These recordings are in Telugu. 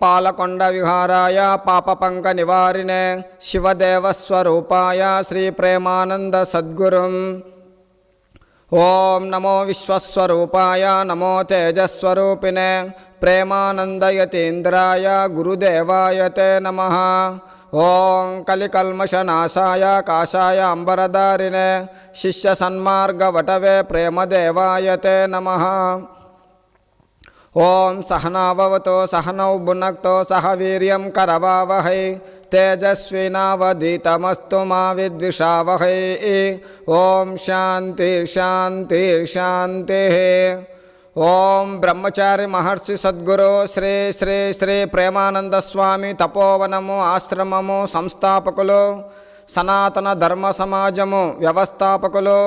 पालकोण्डविहाराय पापपङ्कनिवारिणे शिवदेवस्वरूपाय श्रीप्रेमानन्दसद्गुरुम् ఓం నమో విశ్వస్వరూపాయ నమో తేజస్వరూపిణే ప్రేమానందయతీంద్రాయ గురుదేవాయ తే నమ. ఓం కలికల్మషనాశాయ కాషాయ అంబరదారిణే శిష్య సన్మార్గవటవే ప్రేమదేవాయ తే నమ. ఓం సహనావవతో సహనౌ భునక్తో సహ వీర్యం కరవావహై తేజస్వినావధీతమస్తు మా విద్విషావహై ఓం శాంతి శాంతి శాంతి ఓం బ్రహ్మచారి మహర్షి సద్గురు శ్రీ శ్రీ శ్రీ ప్రేమానంద స్వామి తపోవనము ఆశ్రమము సంస్థాపకులు సనాతన ధర్మ సమాజము వ్యవస్థాపకులు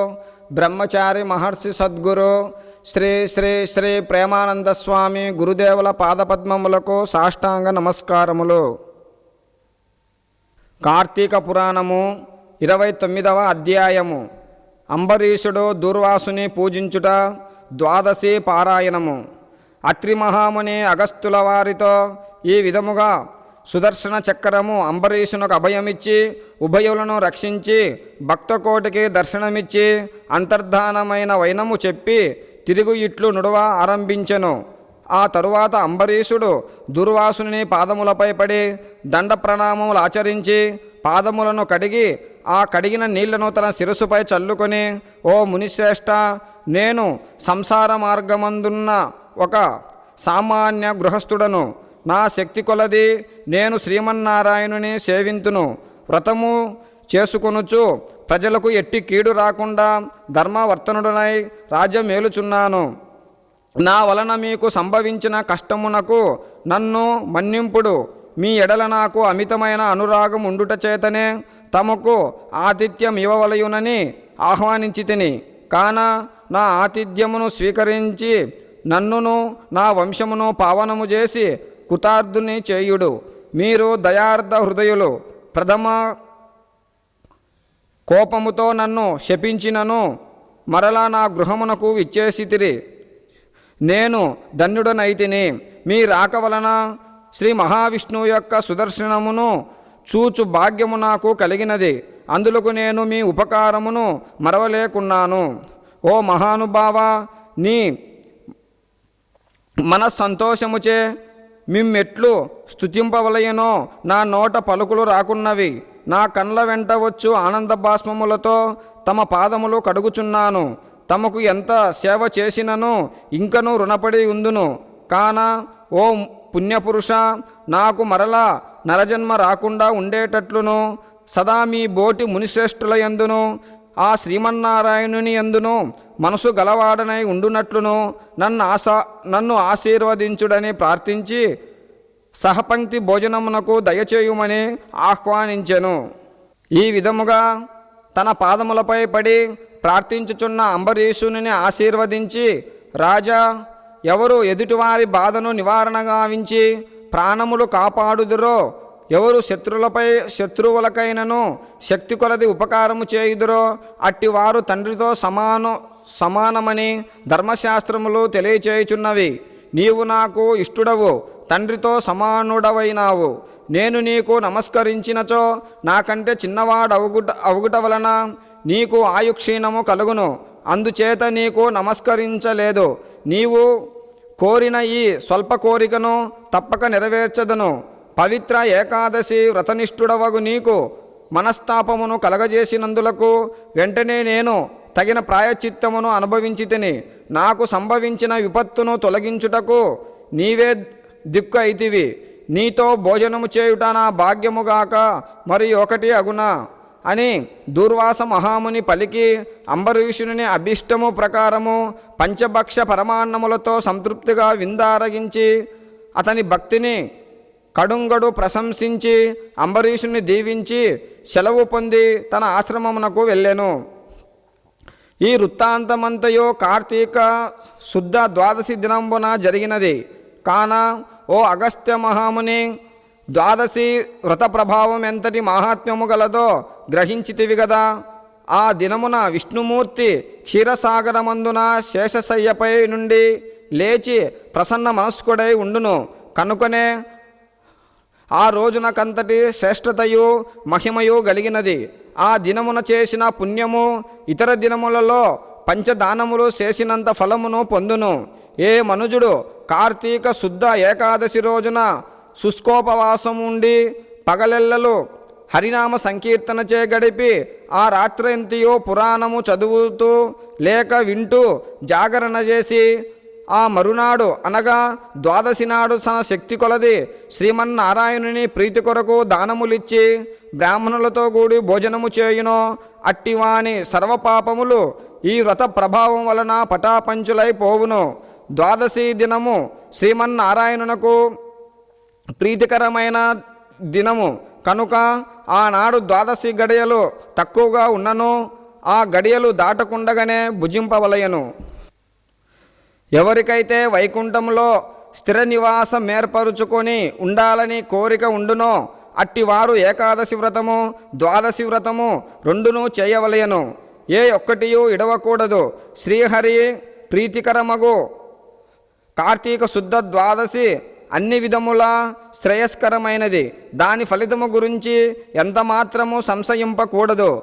బ్రహ్మచారి మహర్షి సద్గురు శ్రీ శ్రీ శ్రీ ప్రేమానంద స్వామి గురుదేవుల పాదపద్మములకు సాష్టాంగ నమస్కారములు. కార్తీక పురాణము ఇరవై తొమ్మిదవ అధ్యాయము. అంబరీషుడు దూర్వాసుని పూజించుట ద్వాదశి పారాయణము. అత్రి మహాముని అగస్తుల వారితో ఈ విధముగా సుదర్శన చక్రము అంబరీషునకు అభయమిచ్చి ఉభయులను రక్షించి భక్తకోటికి దర్శనమిచ్చి అంతర్ధానమైన వైనము చెప్పి తిరుగు ఇట్లు నుడవ ఆరంభించెను. ఆ తరువాత అంబరీషుడు దుర్వాసుని పాదములపై పడి దండ ప్రణామములు ఆచరించి పాదములను కడిగి ఆ కడిగిన నీళ్ళను తన శిరస్సుపై చల్లుకొని ఓ మునిశ్రేష్ఠ నేను సంసార మార్గమందున్న ఒక సామాన్య గృహస్థుడను. నా శక్తి కొలది నేను శ్రీమన్నారాయణుని సేవింతును. వ్రతము చేసుకొనుచు ప్రజలకు ఎట్టి కీడు రాకుండా ధర్మవర్తనుడనై రాజ్యం మేలుచున్నాను నా వలన మీకు సంభవించిన కష్టమునకు నన్ను మన్నింపుడు. మీ ఎడల నాకు అమితమైన అనురాగం ఉండుట చేతనే తమకు ఆతిథ్యం ఇవ్వవలయునని ఆహ్వానించి తిని. కాన నా ఆతిథ్యమును స్వీకరించి నన్నును నా వంశమును పావనము చేసి కృతార్థుని చేయుడు. మీరు దయార్థ హృదయులు ప్రథమ కోపముతో నన్ను శపించినను మరలా నా గృహమునకు విచ్చేసితిరి నేను ధన్యుడనైతిని. మీ రాక వలన శ్రీ మహావిష్ణువు యొక్క సుదర్శనమును చూచు భాగ్యము నాకు కలిగినది. అందులకు నేను మీ ఉపకారమును మరవలేకున్నాను. ఓ మహానుభావ నీ మన సంతోషముచే మిమ్మెట్లు స్తుతింపవలయనో నా నోట పలుకులు రాకున్నవి. నా కండ్ల వెంట వచ్చు ఆనంద బాష్పములతో తమ పాదములు కడుగుచున్నాను. తమకు ఎంత సేవ చేసినను ఇంకనూ రుణపడి ఉందును. కాన ఓ పుణ్యపురుష నాకు మరలా నరజన్మ రాకుండా ఉండేటట్లును. సదా మీ బోటి మునిశ్రేష్ఠుల యందును ఆ శ్రీమన్నారాయణుని యందును మనసు గలవాడనై ఉండునట్లును. నన్ను ఆశా నన్ను ఆశీర్వదించుడని ప్రార్థించి సహపంక్తి భోజనమునకు దయచేయుమని ఆహ్వానించెను. ఈ విధముగా తన పాదములపై పడి ప్రార్థించుచున్న అంబరీషుని ఆశీర్వదించి రాజా ఎవరు ఎదుటివారి బాధను నివారణ గావించి ప్రాణములు కాపాడుదురో ఎవరు శత్రులపై శత్రువులకైనను శక్తి కొలది ఉపకారము చేయుదురో అట్టివారు తండ్రితో సమాన సమానమని ధర్మశాస్త్రములు తెలియచేయుచున్నవి. నీవు నాకు ఇష్టుడవు తండ్రితో సమానుడవైనావు. నేను నీకు నమస్కరించినచో నాకంటే చిన్నవాడవుగుట అవుగుట వలన నీకు ఆయుక్షీణము కలుగును. అందుచేత నీకు నమస్కరించలేదు. నీవు కోరిన ఈ స్వల్ప కోరికను తప్పక నెరవేర్చదను. పవిత్ర ఏకాదశి వ్రతనిష్ఠుడవగు నీకు మనస్తాపమును కలగజేసినందులకు వెంటనే నేను తగిన ప్రాయచిత్తమును అనుభవించి తిని నాకు సంభవించిన విపత్తును తొలగించుటకు నీవే దిక్కు అయితివి. నీతో భోజనము చేయుట నా భాగ్యముగాక మరి ఒకటి అగునా? అని దూర్వాస మహాముని పలికి అంబరీషుని అభిష్టము ప్రకారము పంచభక్ష పరమాన్నములతో సంతృప్తిగా విందారగించి అతని భక్తిని కడుంగడు ప్రశంసించి అంబరీషుని దీవించి సెలవు పొంది తన ఆశ్రమమునకు వెళ్ళాను. ఈ వృత్తాంతమంతయో కార్తీక శుద్ధ ద్వాదశి దినంబున జరిగినది. కాన ఓ అగస్త్య మహాముని ద్వాదశి వ్రత ప్రభావం ఎంతటి మహాత్మ్యము గలదో గ్రహించితివి కదా ఆ దినమున విష్ణుమూర్తి క్షీరసాగరమందున శేషశయ్యపై నుండి లేచి ప్రసన్న మనస్కుడై ఉండును. కనుకనే ఆ రోజునకంతటి శ్రేష్టతయు మహిమయు గలిగినది. ఆ దినమున చేసిన పుణ్యము ఇతర దినములలో పంచదానములు చేసినంత ఫలమును పొందును. ఏ మనుజుడు కార్తీక శుద్ధ ఏకాదశి రోజున శుష్కోపవాసం ఉండి పగలెల్లలు హరినామ సంకీర్తనచే గడిపి ఆ రాత్రంతియో పురాణము చదువుతూ లేక వింటూ జాగరణ చేసి ఆ మరునాడు అనగా ద్వాదశి నాడు తన శక్తి కొలది శ్రీమన్నారాయణుని ప్రీతి కొరకు దానములిచ్చి బ్రాహ్మణులతో కూడి భోజనము చేయునో అట్టివాని సర్వపాపములు ఈ వ్రత ప్రభావం వలన పటాపంచులై పోవును. ద్వాదశి దినము శ్రీమన్నారాయణునకు ప్రీతికరమైన దినము. కనుక ఆనాడు ద్వాదశి గడియలు తక్కువగా ఉన్నను ఆ గడియలు దాటకుండగానే భుజింపవలయను ఎవరికైతే వైకుంఠంలో స్థిర నివాసం ఏర్పరుచుకొని ఉండాలని కోరిక ఉండునో అట్టివారు ఏకాదశి వ్రతము ద్వాదశి వ్రతము రెండును చేయవలయను ఏ ఒక్కటియు ఇడవకూడదు. శ్రీహరి ప్రీతికరమగు కార్తీక శుద్ధ ద్వాదశి అన్ని విధముల శ్రేయస్కరమైనది. దాని ఫలితము గురించి ఎంత మాత్రము సంశయింపకూడదు.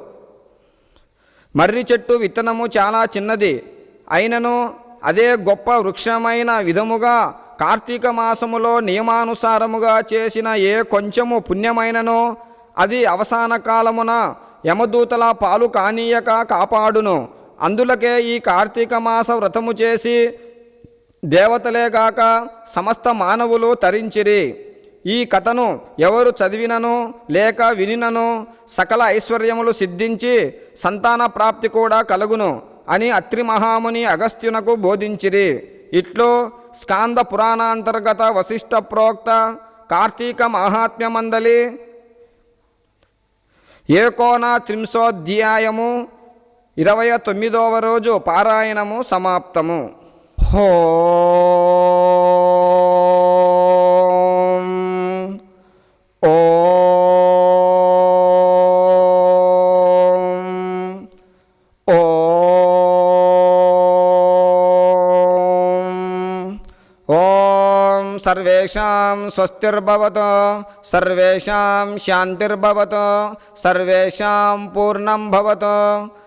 మర్రి చెట్టు విత్తనము చాలా చిన్నది. అయినను అదే గొప్ప వృక్షమైన విధముగా కార్తీక మాసములో నియమానుసారముగా చేసిన ఏ కొంచెము పుణ్యమైననో అది అవసాన కాలమున యమదూతల పాలు కానీయక కాపాడును. అందులకే ఈ కార్తీక మాస వ్రతము చేసి దేవతలేగాక సమస్త మానవులు తరించిరి. ఈ కథను ఎవరు చదివినను లేక వినినను సకల ఐశ్వర్యములు సిద్ధించి సంతాన ప్రాప్తి కూడా కలుగును అని అత్రి మహాముని అగస్త్యునకు బోధించిరి. ఇట్లు స్కాంద పురాణాంతర్గత వశిష్ట ప్రోక్త కార్తీక మహాత్మ్యమందలి ఏకోన త్రింశోధ్యాయము ఇరవై తొమ్మిదవ రోజు పారాయణము సమాప్తము. ఓం సర్వేషాం స్వస్తిర్భవతు సర్వేషాం శాంతిర్భవతు సర్వేషాం పూర్ణం భవతు